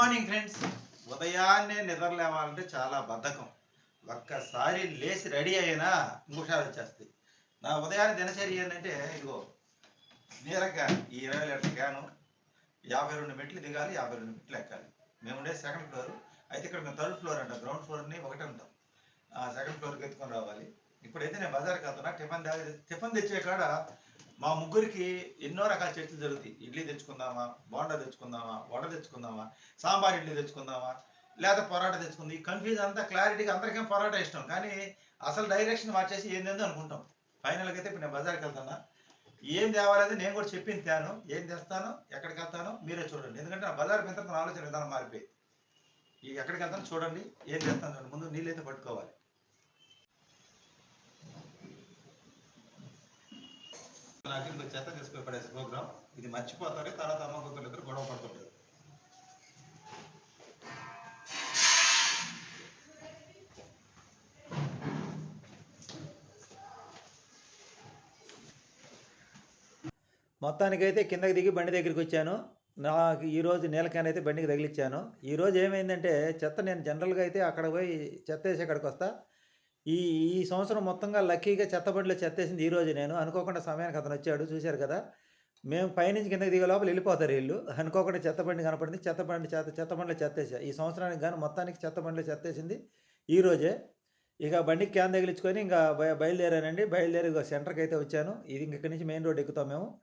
Morning friends. ఉదయాన్నే నిద్ర లేవాలంటే చాలా బద్ధకం. ఒక్కసారి లేచి రెడీ అయినా ఇంకోసారి వచ్చేస్తాయి. నా ఉదయాన్నే దినచర్య ఏంటంటే ఇదిగో నేరగా ఈ ఇరవై లీటర్ క్యాను యాభై రెండు మెట్లు దిగాలి యాభై రెండు మెట్లు ఎక్కాలి. మేము ఉండే సెకండ్ ఫ్లోర్. అయితే ఇక్కడ మేము థర్డ్ ఫ్లోర్ అంటాం గ్రౌండ్ ఫ్లోర్ని ఒకటి అంటాం ఆ సెకండ్ ఫ్లోర్కి ఎత్తుకొని రావాలి. ఇప్పుడైతే నేను బజార్కి వెళ్తున్నా. టిఫిన్ టిఫిన్ తెచ్చే కాడ మా ముగ్గురికి ఎన్నో రకాల చర్చలు జరుగుతాయి. ఇడ్లీ తెచ్చుకుందామా? బోండా తెచ్చుకుందామా? వడ తెచ్చుకుందామా? సాంబార్ ఇడ్లీ తెచ్చుకుందామా? లేదా పొరాటా తెచ్చుకుంది కన్ఫ్యూజ్ అంతా క్లారిటీగా అందరికీ పొరాటా ఇష్టం. కానీ అసలు డైరెక్షన్ మార్చేసి ఏందేందో అనుకుంటాం. ఫైనల్గా అయితే ఇప్పుడు నేను బజార్కి వెళ్తాను ఏం తేవాలనేది నేను కూడా చెప్పింది తేను. ఏం తెస్తాను? ఎక్కడికి వెళ్తానో? మీరే చూడండి. ఎందుకంటే నా బజార్ పెద్ద నా ఆలోచన విధానం మారిపోయింది. ఎక్కడికి వెళ్తాను చూడండి. ఏం చేస్తాను చూడండి. ముందు నీళ్ళైతే పట్టుకోవాలి. నాకు ఇంకో చెత్త తీసుకుని పడేసే ప్రోగ్రామ్ ఇది మర్చిపోతారు తర్వాత అమ్మ కూతురు ఇద్దరు గొడవ పడుతుంటారు. మొత్తానికైతే కిందకి దిగి బండి దగ్గరికి వచ్చాను. నాకు ఈరోజు నీళ్ళ అయితే బండికి తగిలిచ్చాను. ఈరోజు ఏమైందంటే చెత్త నేను జనరల్గా అయితే అక్కడ పోయి చెత్త వేసి అక్కడికి వస్తా. ఈ ఈ సంవత్సరం మొత్తంగా లక్కీగా చెత్తబడిలో చెత్తేసింది ఈరోజు నేను. అనుకోకుండా సమయానికి అతను వచ్చాడు చూశారు కదా. మేము పైనుంచి కిందకి దిగే లోపల వెళ్ళిపోతారు వీళ్ళు. అనుకోకుండా చెత్తబండి కనపడింది చెత్తబండి చెత్త చెత్త చెత్తేసా. ఈ సంవత్సరానికి కానీ మొత్తానికి చెత్తబండిలో చెత్తేసింది ఈరోజే ఇక బండికి క్యాన్ తగిలించుకొని ఇంకా బయ- బయలుదేరానండి. బయలుదేరి సెంటర్కి అయితే వచ్చాను. ఇది ఇంక ఇక్కడి నుంచి మెయిన్ రోడ్ ఎక్కుతాం మేము.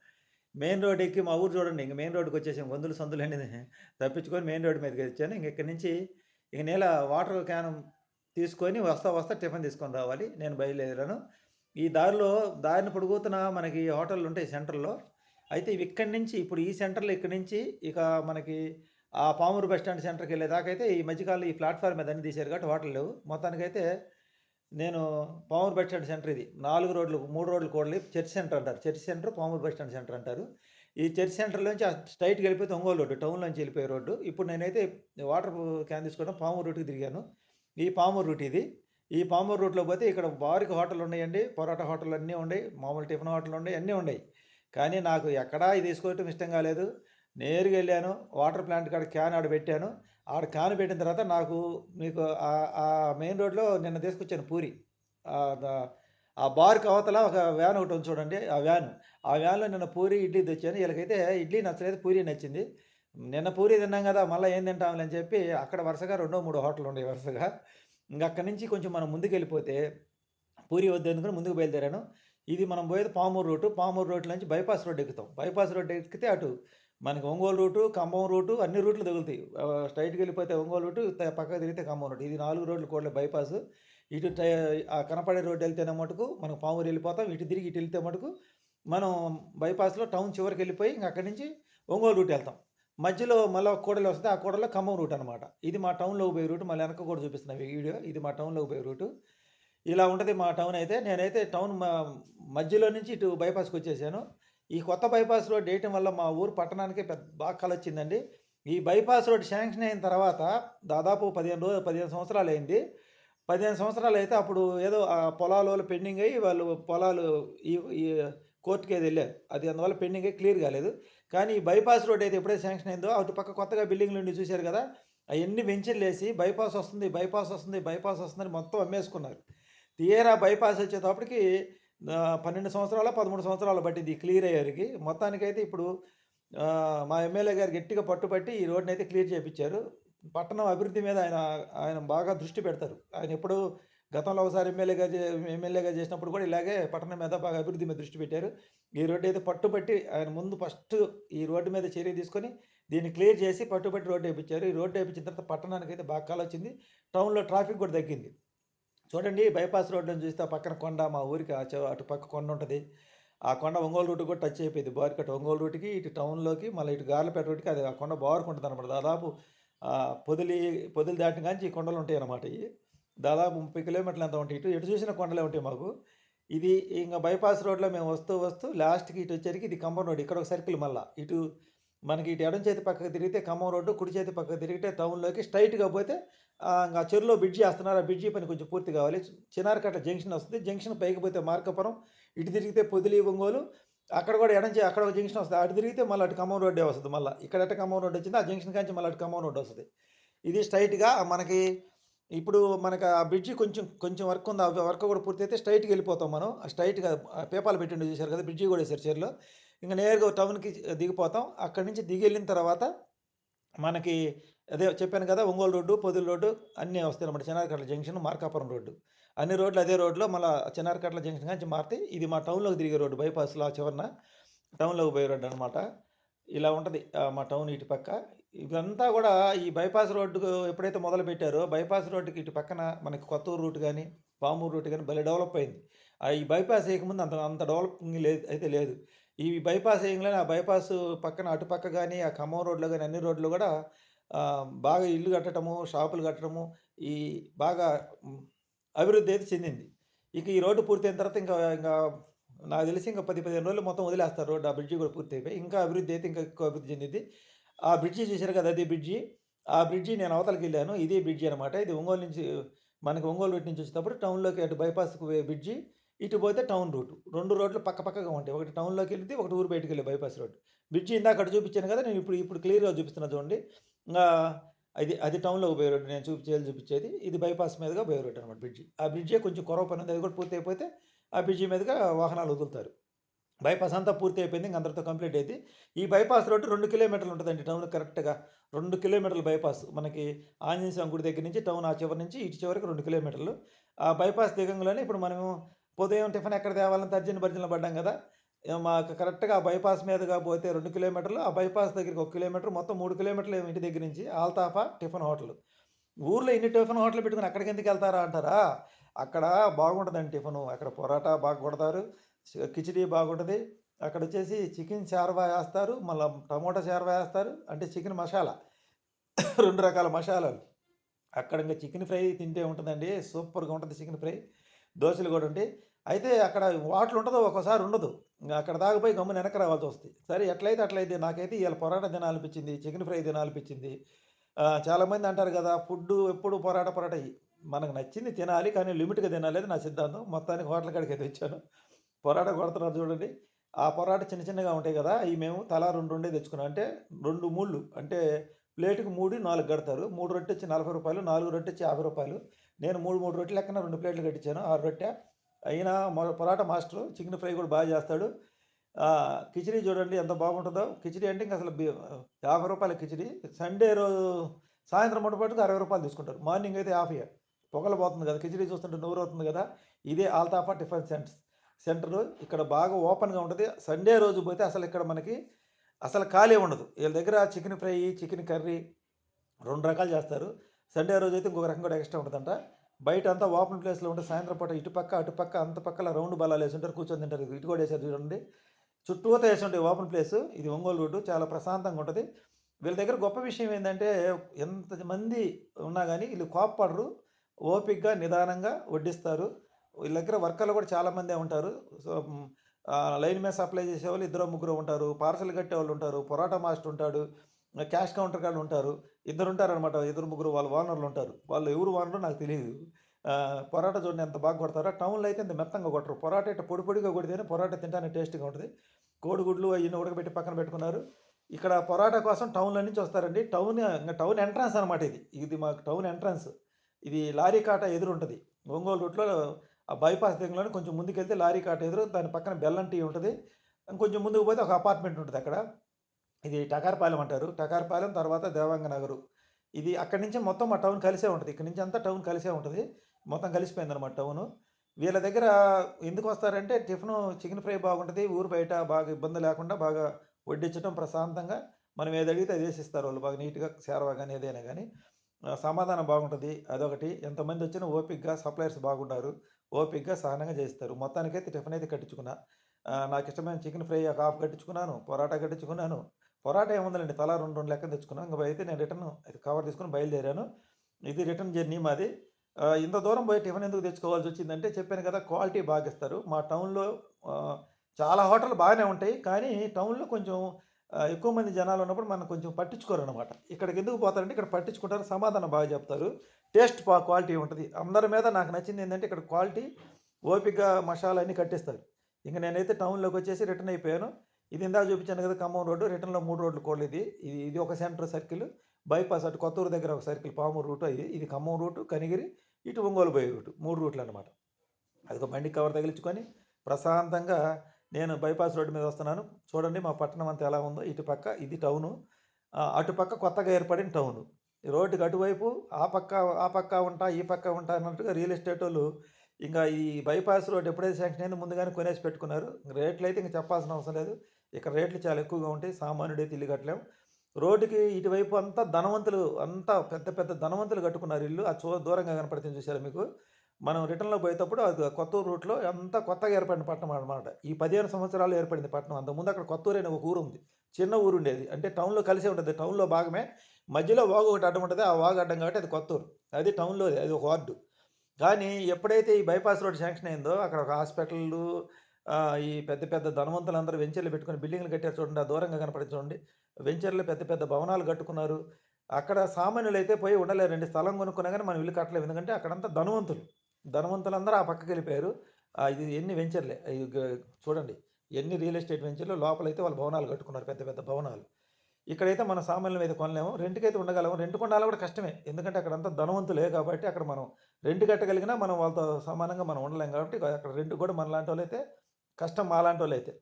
మెయిన్ రోడ్ ఎక్కి మా ఊరు చూడండి ఇంక మెయిన్ రోడ్కి వచ్చేసాం. గొంతులు సందులు అనేది తప్పించుకొని మెయిన్ రోడ్ మీదకి వచ్చాను. ఇంక ఇక్కడి నుంచి ఇక నేల వాటర్ క్యాన్ తీసుకొని వస్తా వస్తా టిఫిన్ తీసుకొని రావాలి. నేను బయలుదేరాను. ఈ దారిలో దారిని పొడుగుతున్న మనకి హోటళ్ళు ఉంటాయి సెంటర్లో. అయితే ఇవి ఇక్కడి నుంచి ఇప్పుడు ఈ సెంటర్లో ఇక్కడి నుంచి ఇక మనకి ఆ పామూరు బస్ స్టాండ్ సెంటర్కి వెళ్ళేదాకా అయితే ఈ మధ్యకాలంలో ఈ ప్లాట్ఫామ్ మీద అన్ని తీశారు కాబట్టి హోటల్ లేవు. మొత్తానికైతే నేను పామూరు బస్ స్టాండ్ సెంటర్ ఇది. నాలుగు రోడ్లు మూడు రోడ్లు కూడలి చర్చ్ సెంటర్ అంటారు. Church centre Pamuru bus stand centre అంటారు. ఈ చర్చ్ సెంటర్లోంచి స్ట్రైట్కి వెళ్ళిపోతే ఒంగోలు రోడ్డు టౌన్లోంచి వెళ్ళిపోయే రోడ్డు. ఇప్పుడు నేనైతే వాటర్ క్యాన్ తీసుకోవడం పామూరు రోడ్డుకి తిరిగాను. ఈ పామూర్ రూట్ ఇది. ఈ పామూర్ రూట్లో పోతే ఇక్కడ బారికి హోటల్ ఉన్నాయండి పొరాటా హోటల్ అన్నీ ఉన్నాయి మామూలు టిఫిన్ హోటల్ ఉన్నాయి అన్నీ ఉన్నాయి కానీ నాకు ఎక్కడా ఇది తీసుకోవటం ఇష్టం కాలేదు. నేరుగా వెళ్ళాను వాటర్ ప్లాంట్ కాడ క్యాన్ ఆడ పెట్టాను. ఆడ క్యాన్ పెట్టిన తర్వాత నాకు మీకు ఆ- మెయిన్ రోడ్లో నిన్న తీసుకొచ్చాను పూరి. ఆ ద- ఆ బార్కి అవతల ఒక వ్యాన్ ఒకటి ఉంది చూడండి ఆ వ్యాన్. ఆ వ్యాన్లో నిన్న పూరి ఇడ్లీ తెచ్చాను. వీళ్ళకైతే ఇడ్లీ నచ్చలేదు పూరి నచ్చింది. నిన్న పూరి తిన్నాం కదా మళ్ళీ ఏం తింటాంలే అని చెప్పి అక్కడ వరుసగా రెండో మూడు హోటల్ ఉన్నాయి వరుసగా. ఇంకా అక్కడి నుంచి కొంచెం మనం ముందుకు వెళ్ళిపోతే పూరి వద్దు అనుకుని ముందుకు బయలుదేరాను. ఇది మనం పోయేది పామూరు రూటు. పామూరు రోడ్ నుంచి బైపాస్ రోడ్ ఎక్కుతాం. బైపాస్ రోడ్ ఎక్కితే అటు మనకి ఒంగోలు రూటు ఖమ్మం రూటు అన్ని రూట్లు తగులుతాయి. స్ట్రైట్కి వెళ్ళిపోతే ఒంగోలు రూటు పక్కకు తిరిగితే ఖమ్మం రూటు. ఇది నాలుగు రోడ్లు కూడా బైపాస్. ఇటు టై- ఆ కనపడే రోడ్డు వెళ్తేనే మటుకు మనం పామూరు వెళ్ళిపోతాం. ఇటు తిరిగి ఇటు వెళ్తే మటుకు మనం బైపాస్లో టౌన్ చివరికి వెళ్ళిపోయి ఇంకా అక్కడి నుంచి ఒంగోలు రూట్ వెళ్తాం. మధ్యలో మళ్ళీ ఒక కూడలి వస్తే ఆ కూడలో ఖమ్మం రూట్ అనమాట ఇది మా టౌన్లోకి పోయే రూట్ మళ్ళీ వెనక కూడా చూపిస్తున్న వీడియో. ఇది మా టౌన్లోకి పోయే రూటు. ఇలా ఉంటుంది మా టౌన్ అయితే. నేనైతే టౌన్ మధ్యలో నుంచి ఇటు బైపాస్కి వచ్చేసాను. ఈ కొత్త బైపాస్ రోడ్ వేయటం వల్ల మా ఊరు పట్టణానికి పెద్ద బాగా కలొచ్చిందండి ఈ బైపాస్ రోడ్ శాంక్షన్ అయిన తర్వాత దాదాపు పదిహేను రోజులు పదిహేను సంవత్సరాలు అయింది. పదిహేను సంవత్సరాలు అయితే అప్పుడు ఏదో ఆ పొలాలు వాళ్ళు పెండింగ్ అయ్యి వాళ్ళు పొలాలు ఈ ఈ కోర్టుకి ఏది వెళ్ళారు. అది అందువల్ల పెండింగ్ అయ్యి క్లియర్ కాలేదు. కానీ బైపాస్ రోడ్ అయితే ఎప్పుడైతే శాంక్షన్ అయిందో అటు పక్క కొత్తగా బిల్డింగ్లు ఉండి చూశారు కదా అవన్నీ వెంచర్లేసి బైపాస్ వస్తుంది బైపాస్ వస్తుంది బైపాస్ వస్తుందని మొత్తం అమ్మేసుకున్నారు. తీరా బైపాస్ వచ్చేటప్పటికి పన్నెండు సంవత్సరాల పదమూడు సంవత్సరాలు పట్టింది క్లియర్ అయ్యేరికి మొత్తానికైతే ఇప్పుడు మా ఎమ్మెల్యే గారు గట్టిగా పట్టుబట్టి ఈ రోడ్ని అయితే క్లియర్ చేయించారు పట్టణం అభివృద్ధి మీద ఆయన ఆయన బాగా దృష్టి పెడతారు. ఆయన ఎప్పుడు గతంలో ఒకసారి ఎమ్మెల్యేగా ఎమ్మెల్యేగా చేసినప్పుడు కూడా ఇలాగే పట్టణం మీద బాగా అభివృద్ధి మీద దృష్టి పెట్టారు. ఈ రోడ్డు అయితే పట్టుబట్టి ఆయన ముందు ఫస్ట్ ఈ రోడ్డు మీద చర్య తీసుకొని దీన్ని క్లియర్ చేసి పట్టుబట్టి రోడ్డు వేయించారు ఈ రోడ్డు వేయించిన తర్వాత పట్టణానికి అయితే బాగా కాలు వచ్చింది. టౌన్లో ట్రాఫిక్ కూడా తగ్గింది. చూడండి బైపాస్ రోడ్డుని చూస్తే పక్కన కొండ మా ఊరికి అటు పక్క కొండ ఉంటుంది. ఆ కొండ ఒంగోలు రూట్ కూడా టచ్ అయిపోయింది. బారికట్ ఒంగోలు రూట్కి ఇటు టౌన్లోకి మళ్ళీ ఇటు గార్లపేట రూట్కి అది ఆ కొండ బారుకుంటుంది అనమాట దాదాపు పొదిలి పొదిలి దాటిన కానీ ఈ కొండలు ఉంటాయి అన్నమాట ఇవి. దాదాపు ముప్పై కిలోమీటర్లు ఎంత ఉంటాయి? ఇటు ఎటు చూసిన కొండలే ఉంటాయి మాకు. ఇది ఇంకా బైపాస్ రోడ్లో మేము వస్తూ వస్తూ లాస్ట్కి ఇటు వచ్చేసరికి ఇది ఖమ్మం రోడ్ ఇక్కడ ఒక సర్కిల్ మళ్ళీ. ఇటు మనకి ఇటు ఎడం చేతి పక్కకు తిరిగితే ఖమ్మం రోడ్డు కుడి చేతి పక్కకు తిరిగితే టౌన్లోకి స్ట్రైట్గా పోతే ఆ, ఇంకా బ్రిడ్జి వేస్తున్నారు. ఆ బ్రిడ్జి పని కొంచెం పూర్తి కావాలి. చిన్నారకట్ట జంక్షన్ వస్తుంది. జంక్షన్ పైకి పోతే మార్కపురం ఇటు తిరిగితే పొదిలి ఒంగోలు అక్కడ కూడా ఎడంచి అక్కడ ఒక జంక్షన్ వస్తుంది. అటు తిరిగితే మళ్ళీ అటు ఖమ్మం రోడ్డే వస్తుంది మళ్ళీ. ఇక్కడ ఎట్ట ఖమ్మం రోడ్డు వచ్చింది ఆ జంక్షన్ కాంచి మళ్ళీ అటు ఖమ్మం రోడ్ వస్తుంది. ఇది స్ట్రైట్గా మనకి ఇప్పుడు మనకు ఆ బ్రిడ్జి కొంచెం కొంచెం వర్క్ ఉంది. ఆ వర్క్ కూడా పూర్తి అయితే స్ట్రైట్గా వెళ్ళిపోతాం మనం. ఆ స్ట్రైట్గా ఆ పేపాలు పెట్టిండు చూశారు కదా బ్రిడ్జి కూడా వేసారు చీరలో. ఇంకా నేరుగా టౌన్కి దిగిపోతాం. అక్కడి నుంచి దిగి వెళ్ళిన తర్వాత మనకి అదే చెప్పాను కదా ఒంగోలు రోడ్డు పొదుల రోడ్డు అన్నీ వస్తాయి అన్నమాట. Chinnarakatla junction Markapuram road. అన్ని రోడ్లు అదే రోడ్లో మళ్ళీ చిన్నారకట్ల జంక్షన్ నుంచి మారితే ఇది మా టౌన్లోకి తిరిగే రోడ్డు బైపాస్లో ఆ చివరన టౌన్లోకి పోయే రోడ్డు అనమాట ఇలా ఉంటుంది. మా టౌన్ ఇటు పక్క. ఇదంతా కూడా ఈ బైపాస్ రోడ్డు ఎప్పుడైతే మొదలు పెట్టారో బైపాస్ రోడ్డుకి ఇటు పక్కన మనకి కొత్తూరు రూట్ కానీ పామూరు రూట్ కానీ భలే డెవలప్ అయింది. ఆ ఈ బైపాస్ వేయకముందు అంత అంత డెవలపింగ్ లేదు అయితే లేదు. ఈ బైపాస్ వేయగానే ఆ బైపాస్ పక్కన అటుపక్క కానీ ఆ ఖమ్మం రోడ్లో కానీ అన్ని రోడ్లు కూడా బాగా ఇల్లు కట్టడము షాపులు కట్టడము ఈ బాగా అభివృద్ధి అయితే చెందింది. ఇక ఈ రోడ్డు పూర్తయిన తర్వాత ఇంకా ఇంకా నాకు తెలిసి ఇంకా పది పదిహేను రోజులు మొత్తం వదిలేస్తారు. రోడ్డు ఆ బ్రిడ్జి కూడా పూర్తి అయిపోయి ఇంకా అభివృద్ధి అయితే ఇంకా ఎక్కువ అభివృద్ధి చెందింది. ఆ బ్రిడ్జి చూశారు కదా అదే బ్రిడ్జి? ఆ బ్రిడ్జి నేను అవతలకి వెళ్ళాను. ఇదే బ్రిడ్జి అనమాట ఇది ఒంగోలు నుంచి మనకి ఒంగోలు రూట్ నుంచి వచ్చేటప్పుడు టౌన్లోకి అటు బైపాస్కి పోయే బ్రిడ్జి. ఇటు పోతే టౌన్ రూట్. రెండు రోడ్లు పక్క పక్కగా ఉంటాయి. ఒకటి టౌన్లోకి వెళ్తే ఒకటి ఊరు బయటకు వెళ్ళే బైపాస్ రోడ్. బ్రిడ్జి ఇందాక అక్కడ చూపించాను కదా నేను ఇప్పుడు ఇప్పుడు క్లియర్గా చూపిస్తున్నా చూడండి. అది అది టౌన్లోకి పోయే రోడ్డు. నేను చూపించేది చూపించేది. ఇది బైపాస్ మీదుగా పోయే రోడ్డు అనమాట బ్రిడ్జి. ఆ బ్రిడ్జే కొంచెం కొరవ పని ఉంది. అది కూడా పూర్తి అయిపోతే ఆ బ్రిడ్జి మీదుగా వాహనాలు వదులుతారు. బైపాస్ అంతా పూర్తి అయిపోయింది ఇంక అందరితో కంప్లీట్ అయింది ఈ బైపాస్ రోడ్డు రెండు కిలోమీటర్లు ఉంటుందండి టౌన్ కరెక్ట్గా. రెండు కిలోమీటర్లు బైపాస్ మనకి ఆంజనేయ స్వామి గుడి దగ్గర నుంచి టౌన్ ఆ చివరి నుంచి ఇటు చివరికి రెండు కిలోమీటర్లు. ఆ బైపాస్ దిగంగానే ఇప్పుడు మనము ఉదయం టిఫిన్ ఎక్కడ తేవాలని తర్జన భర్జనలు పడ్డాం కదా మాకు కరెక్ట్గా ఆ బైపాస్ మీదుగా పోతే రెండు కిలోమీటర్లు ఆ బైపాస్ దగ్గరికి ఒక కిలోమీటర్ మొత్తం మూడు కిలోమీటర్లు ఇంటి దగ్గర నుంచి ఆల్తాఫా టిఫిన్ హోటల్. ఊర్లో ఇన్ని టిఫిన్ హోటల్ పెట్టుకుని అక్కడికి ఎందుకు వెళ్తారా అంటారా? అక్కడ బాగుంటుందండి టిఫిన్ అక్కడ పొరాటా బాగా కొడతారు కిచిడి బాగుంటుంది. అక్కడ వచ్చేసి చికెన్ చార్వా వేస్తారు. మళ్ళీ టమోటా చార్వా వేస్తారు. అంటే చికెన్ మసాలా. రెండు రకాల మసాలాలు. అక్కడ ఇంకా చికెన్ ఫ్రై తింటే ఉంటుందండి. సూపర్గా ఉంటుంది చికెన్ ఫ్రై. దోశలు కూడా ఉంటాయి. అయితే అక్కడ వాటర్ ఉండదు ఒక్కోసారి ఉండదు. అక్కడ దాకపోయి గమ్మున వెనక రావాల్సి వస్తుంది. సరే ఎట్లయితే అట్లయితే నాకైతే ఇవాళ పొరాటా తినాలనిపించింది చికెన్ ఫ్రై తినాలనిపించింది. చాలామంది అంటారు కదా ఫుడ్ ఎప్పుడు పొరాట పొరాటా. మనకు నచ్చింది తినాలి కానీ లిమిట్గా తినాలి నా సిద్ధాంతం. మొత్తానికి హోటల్ కాడికి అయితే వచ్చాను పొరాట కొడుతున్నారు చూడండి. ఆ పొరాట చిన్న చిన్నగా ఉంటాయి కదా అవి మేము తలా రెండు రెండే తెచ్చుకున్నాం. అంటే రెండు మూళ్ళు అంటే ప్లేటుకి మూడు నాలుగు కడతారు. మూడు రొట్టె వచ్చి నలభై రూపాయలు నాలుగు రొట్టె వచ్చి యాభై రూపాయలు. నేను మూడు మూడు రొట్టెలు లెక్కన రెండు ప్లేట్లు కట్టించాను. ఆరు రొట్టె. అయినా పొరాట మాస్టర్ చికెన్ ఫ్రై కూడా బాగా చేస్తాడు. ఆ, కిచిడి చూడండి ఎంత బాగుంటుందో. కిచిడి అంటే ఇంకా అసలు యాభై రూపాయల కిచిడి. సండే రోజు సాయంత్రం పూటపాటుకు అరవై రూపాయలు తీసుకుంటారు. మార్నింగ్ అయితే యాభై పొగలు పోతుంది కదా కిచిడి చూస్తుంటే నూరు అవుతుంది కదా. ఇదే ఆల్తాఫా టిఫిన్ సెంటర్స్ సెంటరు ఇక్కడ బాగా ఓపెన్గా ఉంటుంది. సండే రోజు పోతే అసలు ఇక్కడ మనకి అసలు ఖాళీ ఉండదు. వీళ్ళ దగ్గర చికెన్ ఫ్రై చికెన్ కర్రీ రెండు రకాలు చేస్తారు. సండే రోజు అయితే ఇంకొక రకం కూడా ఎక్స్ట్రా ఉంటుందంట. బయట అంతా ఓపెన్ ప్లేస్లో ఉంటే సాయంత్రం పూట ఇటుపక్క అటుపక్క అంత పక్కల రౌండ్ బలాలు వేసి ఉంటారు కూర్చొని తింటారు. ఇటు కూడా వేసారు చూడండి. చుట్టూతో వేసి ఉంటాయి ఓపెన్ ప్లేస్. ఇది ఒంగోలు రోడ్డు. చాలా ప్రశాంతంగా ఉంటుంది. వీళ్ళ దగ్గర గొప్ప విషయం ఏంటంటే ఎంతమంది ఉన్నా కానీ వీళ్ళు కోప్పడరు. ఓపిక్గా నిదానంగా వడ్డిస్తారు. వీళ్ళ దగ్గర వర్కర్లు కూడా చాలామందే ఉంటారు. సో లైన్ మీద సప్లై చేసే వాళ్ళు ఇద్దరు ముగ్గురు ఉంటారు. పార్సల్ కట్టే వాళ్ళు ఉంటారు. పొరాటా మాస్టర్ ఉంటాడు. క్యాష్ కౌంటర్ కాళ్ళు ఉంటారు. ఇద్దరు ఉంటారనమాట ఇద్దరు ముగ్గురు వాళ్ళ ఓనర్లు ఉంటారు. వాళ్ళు ఎవరు ఓనరు నాకు తెలియదు. పొరాటా చూడండి ఎంత బాగా కొడతారో. టౌన్లో అయితే ఇంత మెత్తంగా కొట్టరు. పొరాటా ఇట్ట పొడి పొడిగా కొడితేనే పొరాటా తింటానే టేస్ట్గా ఉంటుంది. కోడిగుడ్లు అవన్నీ ఉడకబెట్టి పక్కన పెట్టుకున్నారు. ఇక్కడ పొరాటా కోసం టౌన్లో నుంచి వస్తారండి. టౌన్ ఇంకా టౌన్ ఎంట్రన్స్ అనమాట ఇది. ఇది మాకు టౌన్ ఎంట్రన్స్. ఇది లారీ కాట ఎదురుంటుంది. ఒంగోలు రూట్లో ఆ బైపాస్ దగ్గరలోనే కొంచెం ముందుకెళ్తే లారీ కాట ఎదురు దాని పక్కన బెల్లం టీ ఉంటుంది. కొంచెం ముందుకు పోతే ఒక అపార్ట్మెంట్ ఉంటుంది అక్కడ. ఇది టకార్పాలెం అంటారు. టకార్పాలెం తర్వాత దేవాంగ నగరు ఇది అక్కడి నుంచి మొత్తం మా టౌన్ కలిసే ఉంటుంది. ఇక్కడ నుంచి అంతా టౌన్ కలిసే ఉంటుంది. మొత్తం కలిసిపోయింది అనమాట టౌను వీళ్ళ దగ్గర ఎందుకు వస్తారంటే టిఫిన్ చికెన్ ఫ్రై బాగుంటుంది. ఊరు బయట బాగా ఇబ్బంది లేకుండా బాగా వడ్డించడం ప్రశాంతంగా మనం ఏది అడిగితే అది వేసిస్తారు వాళ్ళు. బాగా నీట్గా సేరవా కానీ ఏదైనా కానీ సమాధానం బాగుంటుంది. అదొకటి. ఎంతమంది వచ్చినా ఓపిక్గా సప్లయర్స్ బాగుంటారు ఓపిక్గా సహనంగా చేస్తారు. మొత్తానికైతే టిఫిన్ అయితే కట్టించుకున్నా. నాకు ఇష్టమైన చికెన్ ఫ్రై ఒక హాఫ్ కట్టించుకున్నాను పొరాటా కట్టించుకున్నాను. పొరాటా ఏముందండి తలా రెండు రెండు లెక్కన తెచ్చుకున్నాను. ఇంకా అయితే నేను రిటర్న్ కవర్ తీసుకుని బయలుదేరాను. ఇది రిటర్న్ జర్నీ మాది. ఇంత దూరం పోయి టిఫిన్ ఎందుకు తెచ్చుకోవాల్సి వచ్చిందంటే చెప్పాను కదా క్వాలిటీ బాగా ఇస్తారు మా టౌన్లో చాలా హోటల్ బాగానే ఉంటాయి. కానీ టౌన్లో కొంచెం ఎక్కువ మంది జనాలు ఉన్నప్పుడు మనం కొంచెం పట్టించుకోరు అనమాట ఇక్కడికి ఎందుకు పోతారంటే ఇక్కడ పట్టించుకుంటారు సమాధానం బాగా చెప్తారు. టేస్ట్ క్వాలిటీ ఉంటుంది. అందరి మీద నాకు నచ్చింది ఏంటంటే ఇక్కడ క్వాలిటీ ఓపిక మసాలా అన్నీ కట్టిస్తారు. ఇంకా నేనైతే టౌన్లోకి వచ్చేసి రిటర్న్ అయిపోయాను. ఇది ఇందాక చూపించాను కదా ఖమ్మం రోడ్డు రిటర్న్లో మూడు రోడ్లు కూడా ఇది. ఇది ఇది ఒక సెంటర్ సర్కిల్ బైపాస్ అటు కొత్తూరు దగ్గర ఒక సర్కిల్ పాము రూట్ ఇది ఇది ఖమ్మం రూటు కనిగిరి ఇటు ఒంగోలు పోయే రూటు మూడు రూట్లు అనమాట అది ఒక బండి కవర్ తగిలించుకొని ప్రశాంతంగా నేను బైపాస్ రోడ్డు మీద వస్తున్నాను. చూడండి మా పట్టణం అంతా ఎలా ఉందో. ఇటు పక్క ఇది టౌను. అటుపక్క అటు పక్క కొత్తగా ఏర్పడిన టౌను. రోడ్డుకి అటువైపు ఆ పక్క ఆ పక్క ఉంటా ఈ పక్క ఉంటా అన్నట్టుగా రియల్ ఎస్టేట్ వాళ్ళు ఇంకా ఈ బైపాస్ రోడ్ ఎప్పుడైతే శాంక్షన్ అయిందో ముందుగానే కొనేసి పెట్టుకున్నారు. రేట్లు అయితే ఇంకా చెప్పాల్సిన అవసరం లేదు. ఇక్కడ రేట్లు చాలా ఎక్కువగా ఉంటాయి. సామాన్యుడైతే ఇల్లు కట్టలేం. రోడ్డుకి ఇటువైపు అంతా ధనవంతులు అంతా పెద్ద పెద్ద ధనవంతులు కట్టుకున్నారు ఇల్లు. ఆ చూ దూరంగా కనపడుతుంది చూసారు మీకు? మనం రిటర్న్లో పోయేటప్పుడు అది కొత్త రూట్లో అంతా కొత్తగా ఏర్పడిన పట్టణం అనమాట ఈ పదిహేను సంవత్సరాలు ఏర్పడింది పట్టణం. అంతకుముందు అక్కడ కొత్తూరు అనే ఒక ఊరు ఉంది. చిన్న ఊరు ఉండేది. అంటే టౌన్లో కలిసే ఉంటుంది. టౌన్లో భాగమే. మధ్యలో వాగు ఒకటి అడ్డం ఉంటుంది ఆ వాగు అడ్డం కాబట్టి అది కొత్తూరు. అది టౌన్లో అది ఒక వార్డు. కానీ ఎప్పుడైతే ఈ బైపాస్ రోడ్ శాంక్షన్ అయిందో అక్కడ ఒక హాస్పిటళ్ళు ఈ పెద్ద పెద్ద ధనవంతులు అందరూ వెంచర్లు పెట్టుకుని బిల్డింగ్లు కట్టారు చూడండి ఆ దూరంగా కనపడి చూడండి. వెంచర్లు పెద్ద పెద్ద భవనాలు కట్టుకున్నారు. అక్కడ సామాన్యులు అయితే పోయి రెండు స్థలం కొనుక్కున్నా కానీ మనం ఇల్లు కట్టలేము. ఎందుకంటే అక్కడంతా ధనవంతులు. ధనవంతులందరూ ఆ పక్కకి వెళ్ళిపోయారు. ఇది ఎన్ని వెంచర్లే? చూడండి. ఎన్ని రియల్ ఎస్టేట్ వెంచర్లు? లోపలైతే వాళ్ళు భవనాలు కట్టుకున్నారు పెద్ద పెద్ద భవనాలు. ఇక్కడైతే మన సామాన్యం అయితే కొనలేము రెంట్కైతే ఉండగలము. రెంట్ కొనాలి కూడా కష్టమే. ఎందుకంటే అక్కడంతా ధనవంతులే కాబట్టి అక్కడ మనం రెంట్ కట్టగలిగినా మనం వాళ్ళతో సమానంగా మనం ఉండలేం కాబట్టి అక్కడ రెంట్ కూడా మన లాంటి వాళ్ళు అయితే కష్టం మా లాంటి వాళ్ళు అయితే.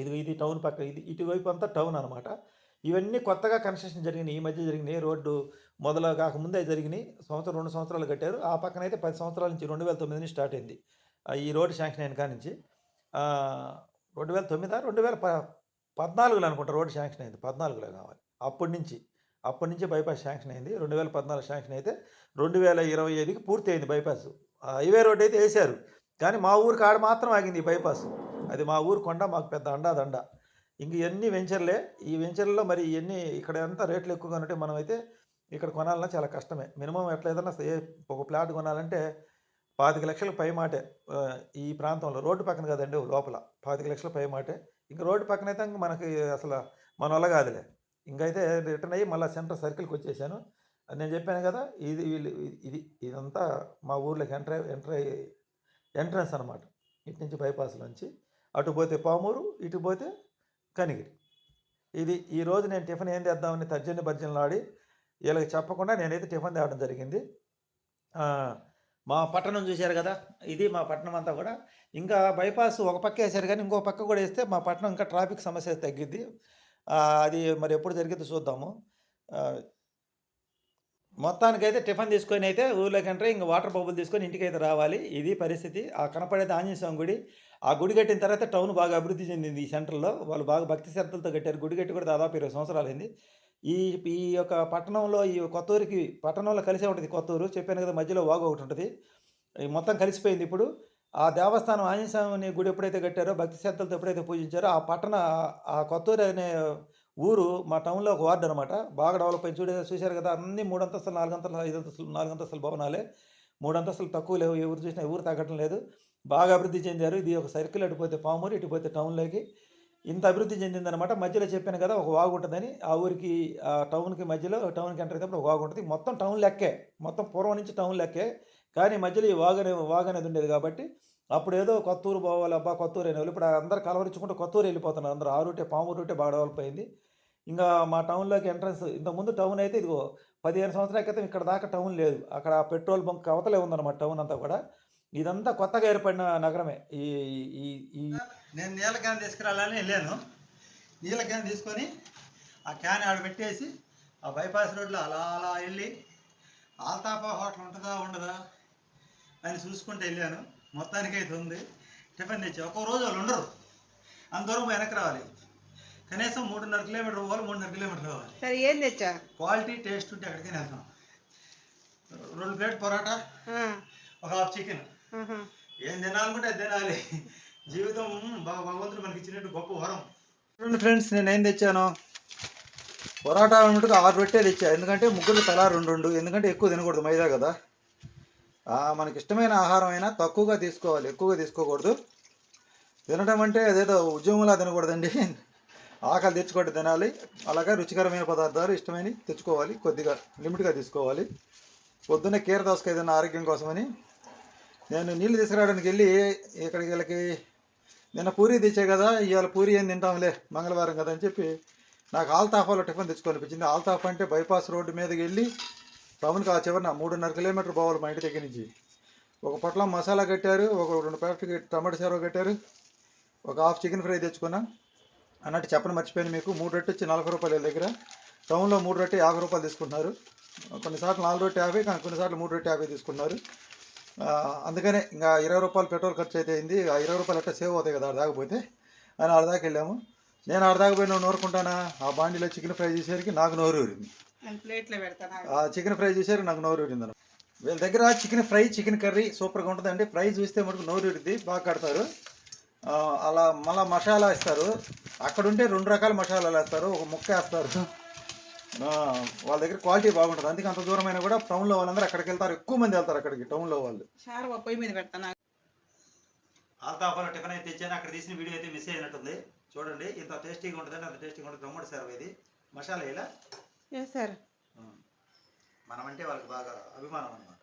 ఇది ఇది టౌన్ పక్క ఇది ఇటువైపు అంతా టౌన్ అనమాట ఇవన్నీ కొత్తగా కన్స్ట్రక్షన్ జరిగినాయి. ఈ మధ్య జరిగినాయి. రోడ్డు మొదలు కాకముందే జరిగినాయి. సంవత్సరం రెండు సంవత్సరాలు కట్టారు. ఆ పక్కన అయితే పది సంవత్సరాల నుంచి రెండు వేల తొమ్మిది నుంచి స్టార్ట్ అయింది. ఈ రోడ్డు శాంక్షన్ అయిన కానించి నుంచి. రెండు వేల తొమ్మిదా? రెండు వేల ప పద్నాలుగులో అనుకుంటా రోడ్డు శాంక్షన్ అయింది. పద్నాలుగులో కావాలి. అప్పటి నుంచి. అప్పటి నుంచి బైపాస్ శాంక్షన్ అయింది. రెండు వేల పద్నాలుగు శాంక్షన్ అయితే రెండు వేల ఇరవై ఐదుకి పూర్తి అయింది బైపాస్. హైవే రోడ్ అయితే వేశారు. కానీ మా ఊరు కాడ మాత్రం ఆగింది ఈ బైపాస్. అది మా ఊరు కొండ మాకు పెద్ద అండా దండ. ఇంక ఇవన్నీ వెంచర్లే. ఈ వెంచర్లలో మరి ఇవన్నీ ఇక్కడ అంతా రేట్లు ఎక్కువగా ఉంటే మనం అయితే ఇక్కడ కొనాలన్నా చాలా కష్టమే. మినిమం ఎట్లా ఏదన్నా ఏ ఒక ప్లాట్ కొనాలంటే పాతిక లక్షల పై మాటే ఈ ప్రాంతంలో. రోడ్డు పక్కన కదండి లోపల. పాతిక లక్షల పై మాటే ఇంకా రోడ్డు పక్కన అయితే ఇంక మనకి అసలు మన వల్ల కాదులే. ఇంకైతే రిటర్న్ అయ్యి మళ్ళీ సెంటర్ సర్కిల్కి వచ్చేసాను అది నేను చెప్పాను కదా ఇది వీళ్ళు ఇది ఇదంతా మా ఊర్లోకి ఎంటర్ ఎంటర్ అయ్యి ఎంట్రన్స్ అనమాట ఇటు నుంచి బైపాస్లోంచి అటు పోతే పామూరు ఇటు పోతే కనిగిరి. ఇది ఈరోజు నేను టిఫిన్ ఏం తెద్దామని తర్జని భర్జనలు ఆడి వీళ్ళకి చెప్పకుండా నేనైతే టిఫిన్ తేవడం జరిగింది. మా పట్టణం చూశారు కదా ఇది మా పట్టణం అంతా కూడా. ఇంకా బైపాస్ ఒక పక్క వేశారు కానీ ఇంకో పక్క కూడా వేస్తే మా పట్టణం ఇంకా ట్రాఫిక్ సమస్య తగ్గిద్ది. అది మరి ఎప్పుడు జరిగిద్దో చూద్దాము. మొత్తానికైతే టిఫిన్ తీసుకొని అయితే ఊర్లోకి ఎంటర్ ఇంకా వాటర్ బబుల్ తీసుకొని ఇంటికి అయితే రావాలి. ఇది పరిస్థితి. ఆ కనపడేది ఆంజనేయ స్వామి గుడి. ఆ గుడి కట్టిన తర్వాత టౌన్ బాగా అభివృద్ధి చెందింది ఈ సెంటర్లో. వాళ్ళు బాగా భక్తి శ్రద్ధలతో కట్టారు. గుడి కట్టి కూడా దాదాపు ఇరవై సంవత్సరాలు అయింది ఈ ఈ యొక్క పట్టణంలో ఈ కొత్తూరికి పట్టణంలో కలిసే ఉంటుంది కొత్తూరు. చెప్పాను కదా మధ్యలో వాగు ఒకటి ఉంటుంది. మొత్తం కలిసిపోయింది ఇప్పుడు. ఆ దేవస్థానం ఆంజనేయస్వామిని గుడి ఎప్పుడైతే కట్టారో భక్తి శ్రద్ధలతో ఎప్పుడైతే పూజించారో ఆ పట్టణ ఆ కొత్తూరు అనే ఊరు మా టౌన్లో ఒక వార్డు అనమాట బాగా డెవలప్ అయింది. చూడే చూశారు కదా అన్ని మూడు అంతస్తులు నాలుగు అంతస్తులు ఐదు అంతస్తులు నాలుగు అంతస్తుల భవనాలే. మూడు అంతస్తులు తక్కువ లేవు. ఎవరు చూసినా ఎవరు తగ్గటం లేదు. బాగా అభివృద్ధి చెందారు. ఇది ఒక సర్కిల్ అటు పోతే పామూరు ఇటుపోతే టౌన్లోకి. ఇంత అభివృద్ధి చెందిందనమాట మధ్యలో చెప్పాను కదా ఒక వాగు ఉంటుందని. ఆ ఊరికి ఆ టౌన్కి మధ్యలో టౌన్కి ఎంటర్ అయితే ఒక వాగు ఉంటుంది. మొత్తం టౌన్ లెక్కే. మొత్తం పూర్వం నుంచి టౌన్ లెక్కే. కానీ మధ్యలో ఈ వాగు అనే వాగు అనేది ఉండేది కాబట్టి అప్పుడు ఏదో కొత్తూరు పోవాలి అబ్బా కొత్తూరు అనే వాళ్ళు ఇప్పుడు అందరు కలవరించుకుంటూ కొత్తూరు వెళ్ళిపోతున్నారు. అందరూ ఆ రూటే పాము రూటే బాగా డెవలప్ అయింది. ఇంకా మా టౌన్లోకి ఎంట్రన్స్ ఇంతకుముందు టౌన్ అయితే ఇదిగో పదిహేను సంవత్సరాల క్రితం ఇక్కడ దాకా టౌన్ లేదు. అక్కడ పెట్రోల్ బంక్ అవతలే ఉందన్నమాట టౌన్ అంతా కూడా. ఇదంతా కొత్తగా ఏర్పడిన నగరమే. ఈ నేను నీళ్ళ క్యాన్ తీసుకురాలని వెళ్ళాను. నీళ్ళ క్యాన్ తీసుకొని ఆ క్యాన్ ఆడ పెట్టేసి ఆ బైపాస్ రోడ్లో అలా అలా వెళ్ళి ఆల్తాపా హోటల్ ఉంటుందా ఉండదా అని చూసుకుంటూ వెళ్ళాను. మొత్తానికి అయితే ఉంది. టిఫిన్ తెచ్చి ఒక్కో రోజు వాళ్ళు ఉండరు. అంత దూరం వెనక్కి రావాలి. కనీసం మూడున్నర కిలోమీటర్ పోవాలి మూడున్నర కిలోమీటర్ రావాలి సరే ఏం తెచ్చా? క్వాలిటీ టేస్ట్ ఉంటే అక్కడికి వెళ్తాం. రెండు ప్లేట్ పొరాటా ఒక హాఫ్ చికెన్. ఏం తినాలనుకుంటే అది తినాలి. జీవితం భగవంతుడు మనకి ఇచ్చినట్టు గొప్ప వరం. చూడండి ఫ్రెండ్స్ నేను ఏం తెచ్చాను? పొరాటా ఉన్నట్టుగా ఆరు పెట్టే తెచ్చా. ఎందుకంటే ముగ్గురు తలా రెండు రెండు. ఎందుకంటే ఎక్కువ తినకూడదు మైదా కదా. ఆ, మనకి ఇష్టమైన ఆహారం అయినా తక్కువగా తీసుకోవాలి. ఎక్కువగా తీసుకోకూడదు. తినడం అంటే అదేదో ఉద్యోగంలా తినకూడదండి. ఆకలి తెచ్చుకోవడం తినాలి. అలాగే రుచికరమైన పదార్థాలు ఇష్టమైన తెచ్చుకోవాలి. కొద్దిగా లిమిట్గా తీసుకోవాలి. పొద్దున్నే కీర దోసకాయ ఏదైనా ఆరోగ్యం కోసమని నేను నీళ్ళు తీసుకురావడానికి వెళ్ళి ఇక్కడికి వీళ్ళకి నిన్న పూరి తెచ్చే కదా ఇవాళ పూరి ఏం తింటాంలే మంగళవారం కదా అని చెప్పి నాకు ఆల్తాఫాలో టిఫిన్ తెచ్చుకొనిపించింది ఆల్తాఫ్ అంటే బైపాస్ రోడ్డు మీదకి వెళ్ళి టౌన్కి ఆ చివరిన మూడున్నర కిలోమీటర్ పోవాలి మా ఇంటి దగ్గర నుంచి. ఒక పొట్లం మసాలా కట్టారు ఒక రెండు ప్యాకెట్ టమాటా సేవ కట్టారు ఒక హాఫ్ చికెన్ ఫ్రై తెచ్చుకున్నా. అన్నట్టు చెప్పని మర్చిపోయాను మీకు మూడు రొట్టె వచ్చి నలభై రూపాయల దగ్గర. టౌన్లో మూడు రొట్టె యాభై రూపాయలు తీసుకుంటున్నారు. కొన్నిసార్లు నాలుగు రొట్టె యాభై కానీ కొన్నిసార్లు మూడు రొట్టె యాభై తీసుకున్నారు అందుకనే ఇంకా ఇరవై రూపాయలు పెట్రోల్ ఖర్చు అయితే అయింది ఆ ఇరవై రూపాయలు ఎట్లా సేవ్ అవుతాయి కదా ఆడదాకపోతే అని ఆడదాకా వెళ్ళాము. నేను ఆడదాకా పోయి నువ్వు నోరుకుంటానా? ఆ బాండీలో చికెన్ ఫ్రై చేసేసరికి నాకు నోరు ఊరింది. ఆ చికెన్ ఫ్రై చేసేసరికి నాకు నోరు ఊరింది. వీళ్ళ దగ్గర చికెన్ ఫ్రై చికెన్ కర్రీ సూపర్గా ఉంటుందండి ఫ్రై చూస్తే మటుకు నోరు ఊరిద్ది బాగా కడతారు. అలా మళ్ళా మసాలా ఇస్తారు అక్కడ ఉంటే రెండు రకాల మసాలాలు వేస్తారు. ఒక ముక్క వేస్తారు. వాళ్ళ దగ్గర క్వాలిటీ బాగుంటుంది. అందుకే అంత దూరమైనా కూడా టౌన్లో వాళ్ళందరూ అక్కడికి వెళ్తారు. ఎక్కువ మంది వెళ్తారు అక్కడికి టౌన్లో వాళ్ళు. షార్వా పొయ్యి మీద పెడతాను ఆల్తాఫాలో టిఫిన్ అయితే తెచ్చాను అక్కడ తీసిన వీడియో అయితే మిస్ అయినట్టుంది. చూడండి ఇంత టేస్టీగా ఉంటుందండి అంత టేస్టీగా ఉంటుంది దమ్మడి సర్వ్ ఇది. మసాలా ఇలా చేస్తారు మనమంటే వాళ్ళకి బాగా అభిమానం అనమాట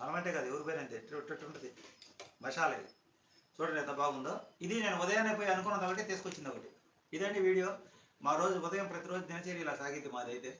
మనమంటే కాదు ఎవరి పైన ఎట్టు ఉంటుంది. మసాలా ఇది. చూడండి ఎంత బాగుందో. ఇది నేను ఉదయాన్నే పోయి అనుకున్నది ఒకటి తీసుకొచ్చింది ఒకటి. ఇదండి వీడియో. మా రోజు ఉదయం ప్రతిరోజు దినచర్య ఇలా సాగింది మాదైతే.